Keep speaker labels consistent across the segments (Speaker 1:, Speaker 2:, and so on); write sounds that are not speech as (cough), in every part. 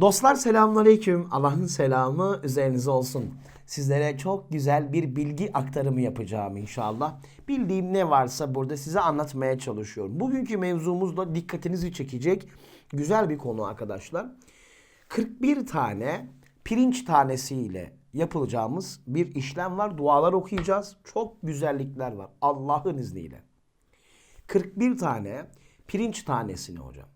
Speaker 1: Dostlar selamünaleyküm. Allah'ın selamı üzerinize olsun. Sizlere çok güzel bir bilgi aktarımı yapacağım inşallah. Bildiğim ne varsa burada size anlatmaya çalışıyorum. Bugünkü mevzumuz da dikkatinizi çekecek güzel bir konu arkadaşlar. 41 tane pirinç tanesiyle yapılacağımız bir işlem var. Dualar okuyacağız. Çok güzellikler var Allah'ın izniyle. 41 tane pirinç tanesini hocam.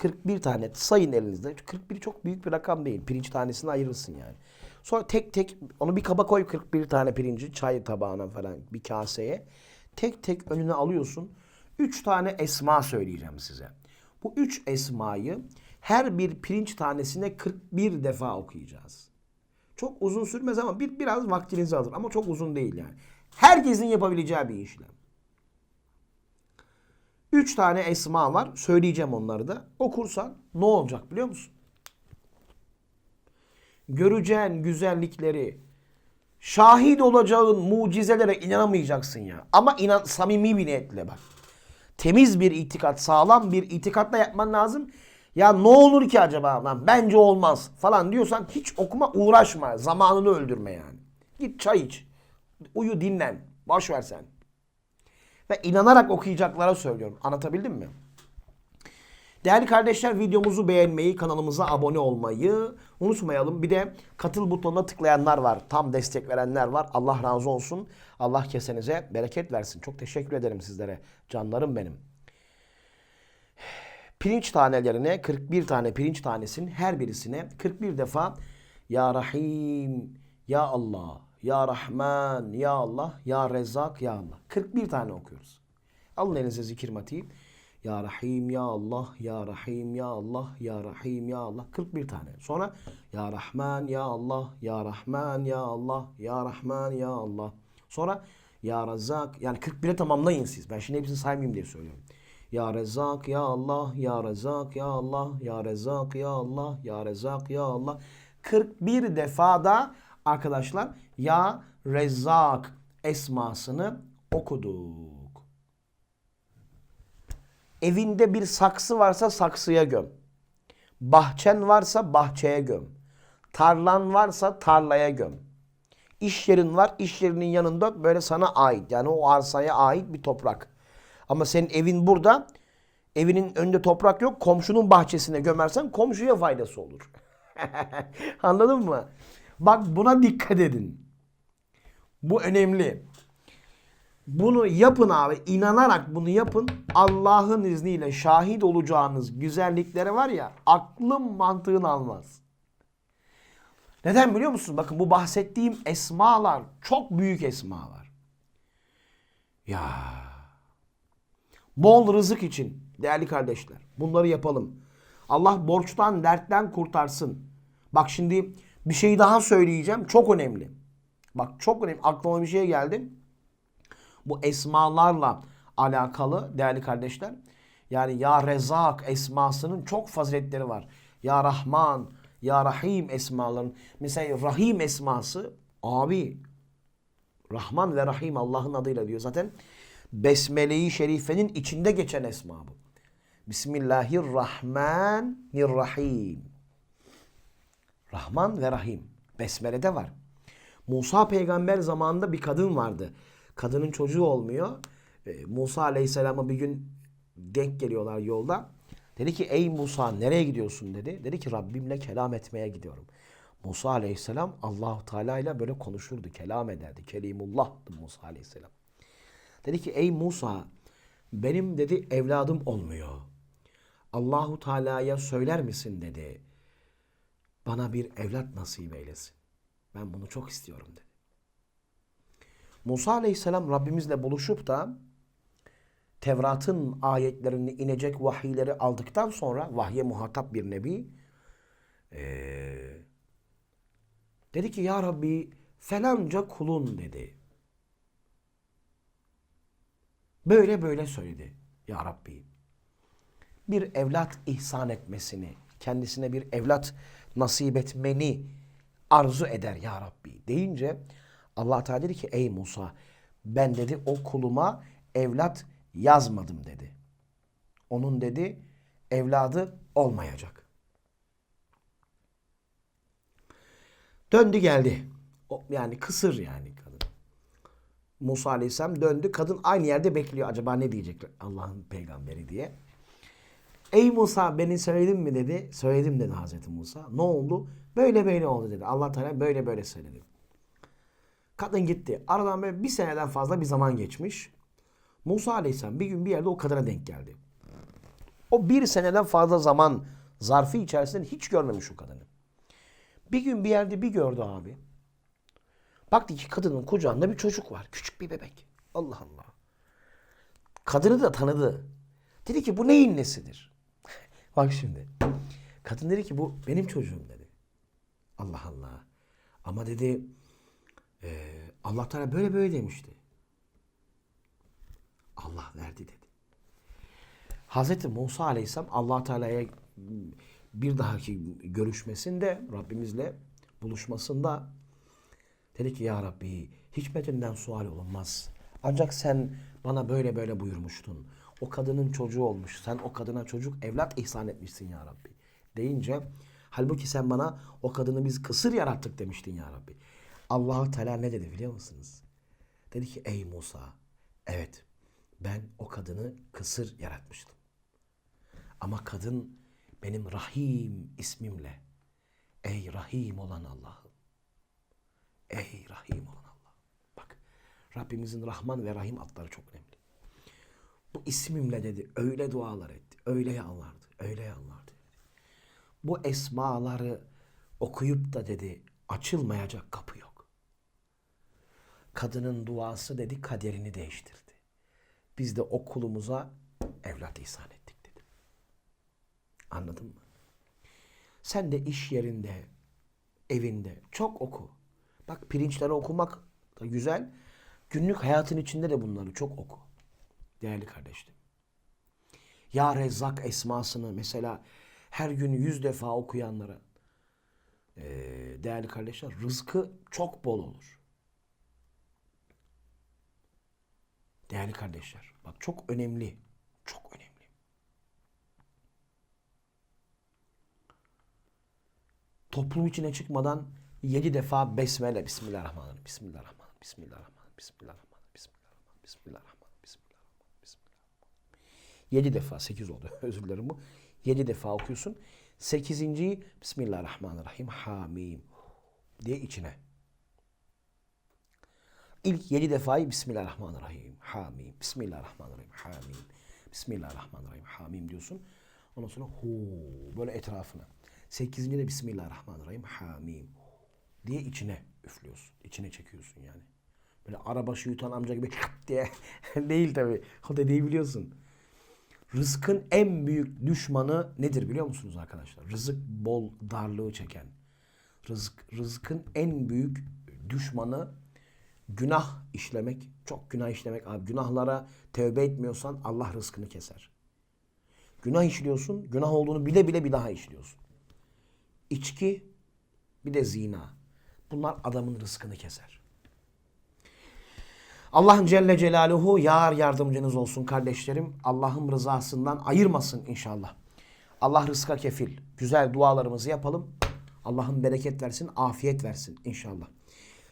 Speaker 1: 41 tane sayın elinizde. 41 çok büyük bir rakam değil. Pirinç tanesini ayırırsın yani. Sonra tek tek onu bir kaba koy 41 tane pirinci çay tabağına falan bir kaseye. Tek tek önüne alıyorsun. 3 tane esma söyleyeceğim size. Bu 3 esmayı her bir pirinç tanesine 41 defa okuyacağız. Çok uzun sürmez ama bir biraz vaktinizi alır ama çok uzun değil yani. Herkesin yapabileceği bir işlem. Üç tane esma var. Söyleyeceğim onları da. Okursan ne olacak biliyor musun? Göreceğin güzellikleri, şahit olacağın mucizelere inanamayacaksın ya. Ama inan samimi bir niyetle bak. Temiz bir itikat, sağlam bir itikatla yapman lazım. Ya ne olur ki acaba lan bence olmaz falan diyorsan hiç okuma uğraşma. Zamanını öldürme yani. Git çay iç. Uyu dinlen. Boş ver sen. Ve inanarak okuyacaklara söylüyorum. Anlatabildim mi? Değerli kardeşler videomuzu beğenmeyi, kanalımıza abone olmayı unutmayalım. Bir de katıl butonuna tıklayanlar var. Tam destek verenler var. Allah razı olsun. Allah kesenize bereket versin. Çok teşekkür ederim sizlere. Canlarım benim. Pirinç tanelerine 41 tane pirinç tanesinin her birisine 41 defa Ya Rahim, Ya Allah, Ya Rahman, Ya Allah, Ya Rezzak, Ya Allah. 41 tane okuyoruz. Alın elinize zikir matiği. Ya Rahim, Ya Allah, Ya Rahim, Ya Allah, Ya Rahim, Ya Allah. 41 tane. Sonra Ya Rahman, Ya Allah, Ya Rahman, Ya Allah, Ya Rahman, Ya Allah. Sonra Ya Rezzak. Yani 41'e tamamlayın siz. Ben şimdi hepsini saymayayım diye söylüyorum. Ya Rezzak, Ya Allah, Ya Rezzak, Ya Allah, Ya Rezzak, Ya Allah, Ya Rezzak, Ya Allah. 41 defada arkadaşlar Ya Rezzak esmasını okuduk. Evinde bir saksı varsa saksıya göm. Bahçen varsa bahçeye göm. Tarlan varsa tarlaya göm. İş yerin var, iş yerinin yanında böyle sana ait yani o arsaya ait bir toprak. Ama senin evin burada, evinin önünde toprak yok, komşunun bahçesine gömersen komşuya faydası olur. (laughs) Anladın mı? Bak buna dikkat edin. Bu önemli. Bunu yapın abi. inanarak bunu yapın. Allah'ın izniyle şahit olacağınız güzelliklere var ya aklım mantığın almaz. Neden biliyor musun? Bakın bu bahsettiğim esmalar çok büyük esmalar. Ya bol rızık için değerli kardeşler bunları yapalım. Allah borçtan dertten kurtarsın. Bak şimdi bir şey daha söyleyeceğim çok önemli. Bak çok önemli aklıma bir şey geldi. Bu esmalarla alakalı değerli kardeşler. Yani Ya Rezak esmasının çok faziletleri var. Ya Rahman, Ya Rahim esmaların. Mesela Rahim esması abi Rahman ve Rahim Allah'ın adıyla diyor zaten. Besmele-i Şerife'nin içinde geçen esma bu. Bismillahirrahmanirrahim. Rahman ve Rahim. Besmele'de var. Musa peygamber zamanında bir kadın vardı. Kadının çocuğu olmuyor. Ee, Musa aleyhisselama bir gün denk geliyorlar yolda. Dedi ki ey Musa nereye gidiyorsun dedi. Dedi ki Rabbimle kelam etmeye gidiyorum. Musa aleyhisselam Allahu Teala ile böyle konuşurdu. Kelam ederdi. Kelimullah'tı Musa aleyhisselam. Dedi ki ey Musa benim dedi evladım olmuyor. Allahu Teala'ya söyler misin dedi. Bana bir evlat nasip eylesin. Ben bunu çok istiyorum dedi. Musa Aleyhisselam Rabbimizle buluşup da Tevrat'ın ayetlerini inecek vahiyleri aldıktan sonra vahye muhatap bir nebi ee, dedi ki ya Rabbi falanca kulun dedi. Böyle böyle söyledi ya Rabbi. Bir evlat ihsan etmesini, kendisine bir evlat nasip etmeni arzu eder ya Rabbi deyince Allah Teala dedi ki ey Musa ben dedi o kuluma evlat yazmadım dedi. Onun dedi evladı olmayacak. Döndü geldi. Yani kısır yani kadın. Musa Aleyhisselam döndü. Kadın aynı yerde bekliyor. Acaba ne diyecek Allah'ın peygamberi diye. Ey Musa beni söyledin mi dedi. Söyledim dedi Hazreti Musa. Ne oldu? Böyle böyle oldu dedi. Allah Teala böyle böyle söyledi. Kadın gitti. Aradan böyle bir seneden fazla bir zaman geçmiş. Musa Aleyhisselam bir gün bir yerde o kadına denk geldi. O bir seneden fazla zaman zarfı içerisinde hiç görmemiş o kadını. Bir gün bir yerde bir gördü abi. Baktı ki kadının kucağında bir çocuk var. Küçük bir bebek. Allah Allah. Kadını da tanıdı. Dedi ki bu neyin nesidir? Bak şimdi. Kadın dedi ki bu benim çocuğum dedi. Allah Allah. Ama dedi e, Allah Teala böyle böyle demişti. Allah verdi dedi. Hazreti Musa Aleyhisselam Allah Teala'ya bir dahaki görüşmesinde Rabbimizle buluşmasında dedi ki ya Rabbi hikmetinden sual olunmaz. Ancak sen bana böyle böyle buyurmuştun. O kadının çocuğu olmuş. Sen o kadına çocuk evlat ihsan etmişsin ya Rabbi. Deyince halbuki sen bana o kadını biz kısır yarattık demiştin ya Rabbi. Allah Teala ne dedi biliyor musunuz? Dedi ki ey Musa evet ben o kadını kısır yaratmıştım. Ama kadın benim Rahim ismimle. Ey Rahim olan Allah'ım. Ey Rahim olan Allah. Bak Rabbimizin Rahman ve Rahim adları çok önemli. Bu ismimle dedi öyle dualar etti. Öyle yalvardı. Öyle yalvardı. Dedi. Bu esmaları okuyup da dedi açılmayacak kapı yok. Kadının duası dedi kaderini değiştirdi. Biz de o kulumuza evlat ihsan ettik dedi. Anladın mı? Sen de iş yerinde, evinde çok oku. Bak pirinçleri okumak da güzel. Günlük hayatın içinde de bunları çok oku. Değerli kardeşlerim. Ya Rezzak esmasını mesela her gün yüz defa okuyanlara eee, değerli kardeşler rızkı çok bol olur. Değerli kardeşler bak çok önemli. Çok önemli. toplum içine çıkmadan yedi defa besmele. Bismillahirrahmanirrahim. Bismillahirrahmanirrahim. Bismillahirrahmanirrahim. Bismillahirrahmanirrahim. Bismillahirrahmanirrahim. Bismillahirrahmanirrahim. Bismillahirrahmanirrahim. Yedi defa. Sekiz oldu. (laughs) Özür dilerim bu. Yedi defa okuyorsun. Sekizinciyi Bismillahirrahmanirrahim. Hamim. Diye içine. İlk yedi defayı Bismillahirrahmanirrahim. Hamim. Bismillahirrahmanirrahim. Hamim. Bismillahirrahmanirrahim. Hamim diyorsun. Ondan sonra hu böyle etrafına. Sekizinci de Bismillahirrahmanirrahim. Hamim. Diye içine üflüyorsun. İçine çekiyorsun yani. Böyle arabaşı yutan amca gibi (laughs) diye değil tabi. O dediği biliyorsun. Rızkın en büyük düşmanı nedir biliyor musunuz arkadaşlar? Rızık bol darlığı çeken. Rızık, rızkın en büyük düşmanı günah işlemek. Çok günah işlemek. Abi günahlara tövbe etmiyorsan Allah rızkını keser. Günah işliyorsun. Günah olduğunu bile bile bir daha işliyorsun. İçki bir de zina. Bunlar adamın rızkını keser. Allah'ın Celle Celaluhu yar yardımcınız olsun kardeşlerim. Allah'ın rızasından ayırmasın inşallah. Allah rızka kefil. Güzel dualarımızı yapalım. Allah'ın bereket versin, afiyet versin inşallah.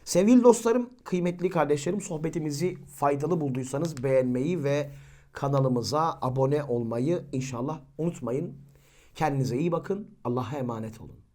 Speaker 1: Sevgili dostlarım, kıymetli kardeşlerim sohbetimizi faydalı bulduysanız beğenmeyi ve kanalımıza abone olmayı inşallah unutmayın. Kendinize iyi bakın. Allah'a emanet olun.